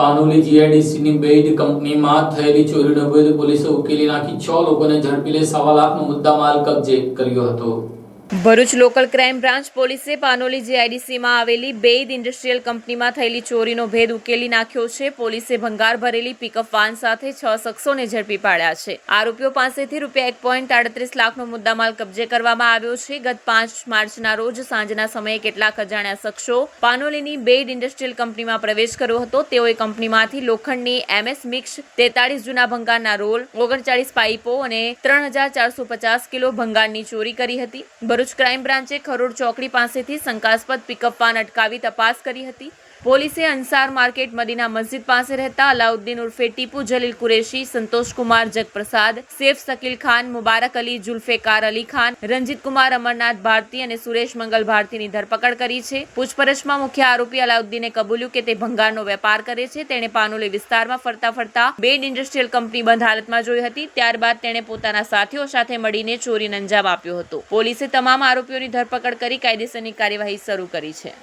પાનોલી જીઆઈડીસીની બેઇડ કંપનીમાં થયેલી ચોરીનો વિરોધ પોલીસે ઉકેલી નાખી. છ લોકોને ઝડપી લઈ સવા લાખનો મુદ્દામાલ કબજે કર્યો હતો. ભરૂચ લોકલ ક્રાઇમ બ્રાન્ચ પોલીસે પાનોલી જીઆઈડીસીમાં આવેલી બેઇદ ઇન્ડસ્ટ્રીયલ કંપનીમાં થયેલી ચોરીનો ભેદ ઉકેલી નાખ્યો છે. પોલીસે ભંગાર ભરેલી પિકઅપ વાન સાથે છ શખ્સોને ઝડપી પાડ્યા છે. આરોપીઓ પાસેથી રૂપિયા એક પોઈન્ટ આડત્રીસ લાખનો મુદ્દામાલ કબજે કરવામાં આવ્યો છે. ગત પાંચ માર્ચના રોજ સાંજના સમયે કેટલાક અજાણ્યા શખ્સો પાનોલીની બેઇડ ઇન્ડસ્ટ્રીયલ કંપનીમાં પ્રવેશ કર્યો હતો. તેઓએ કંપનીમાંથી લોખંડની એમએસ મિક્સ તેતાળીસ જૂના ભંગારના રોલ, ઓગણચાળીસ પાઇપો અને ત્રણ હજાર ચારસો પચાસ કિલો ભંગારની ચોરી કરી હતી. ભરૂચ ક્રાઇમ બ્રાન્ચે ખરોડ ચોકડી પાસેથી શંકાસ્પદ પિકઅપ વાન અટકાવી તપાસ કરી હતી. પોલીસે અંસાર માર્કેટ મદીના મસ્જિદ પાસે રહેતા અલાઉદ્દીન ઉર્ફે ટીપુ જલીલ કુરેશી સંતોષકુમાર જગપ્રસાદ, સેફ શકીલ ખાન, મુબારક અલી જુલ્ફેકાર અલી ખાન, રંજીત કુમાર, અમરનાથ ભારતી અને સુરેશ મંગલ ભારતીની ધરપકડ કરી છે. પૂછપરછમાં મુખ્ય આરોપી અલાઉદ્દીને કબૂલ્યું કે તે ભંગારનો વેપાર કરે છે. તેણે પાનોલી વિસ્તારમાં ફરતા ફરતા બેડ ઇન્ડસ્ટ્રીયલ કંપની બંધ હાલતમાં જોઈ હતી. ત્યારબાદ તેણે પોતાના સાથીઓ સાથે મળીને ચોરીને અંજામ આપ્યો હતો. પોલીસે તમામ આરોપીઓની ધરપકડ કરી કાયદેસરની કાર્યવાહી શરૂ કરી છે.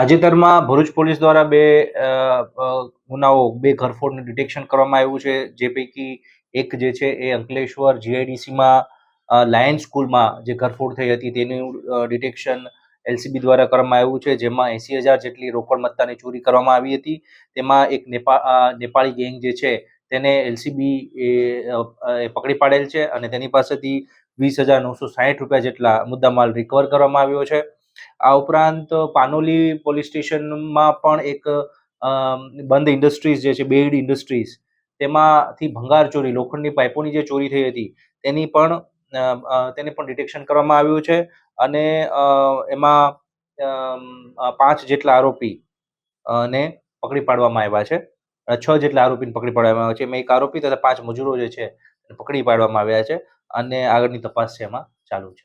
તાજેતરમાં ભરૂચ પોલીસ દ્વારા બે ગુનાઓ, બે ઘરફોડનું ડિટેક્શન કરવામાં આવ્યું છે. જે પૈકી એક જે છે એ અંકલેશ્વર જીઆઈડીસીમાં લાયન સ્કૂલમાં જે ઘરફોડ થઈ હતી તેનું ડિટેક્શન એલસીબી દ્વારા કરવામાં આવ્યું છે. જેમાં એંસી હજાર જેટલી રોકડ મત્તાની ચોરી કરવામાં આવી હતી. તેમાં એક નેપા નેપાળી ગેંગ જે છે તેને એલસીબી એ પકડી પાડેલ છે અને તેની પાસેથી વીસ હજાર નવસો સાહીઠ રૂપિયા જેટલા મુદ્દામાલ રિકવર કરવામાં આવ્યો છે. આ ઉપરાંત પાનોલી પોલીસ સ્ટેશનમાં પણ એક બંધ ઇન્ડસ્ટ્રીઝ જે છે બેડ ઇન્ડસ્ટ્રીઝ, તેમાંથી ભંગાર ચોરી, લોખંડની પાઇપોની જે ચોરી થઈ હતી, તેની પણ તેને પણ ડિટેક્શન કરવામાં આવ્યું છે અને એમાં પાંચ જેટલા આરોપી ને પકડી પાડવામાં આવ્યા છે. છ જેટલા આરોપીને પકડી પાડવામાં આવ્યા છે. એમાં એક આરોપી તથા પાંચ મજૂરો જે છે પકડી પાડવામાં આવ્યા છે અને આગળની તપાસ છે એમાં ચાલુ છે.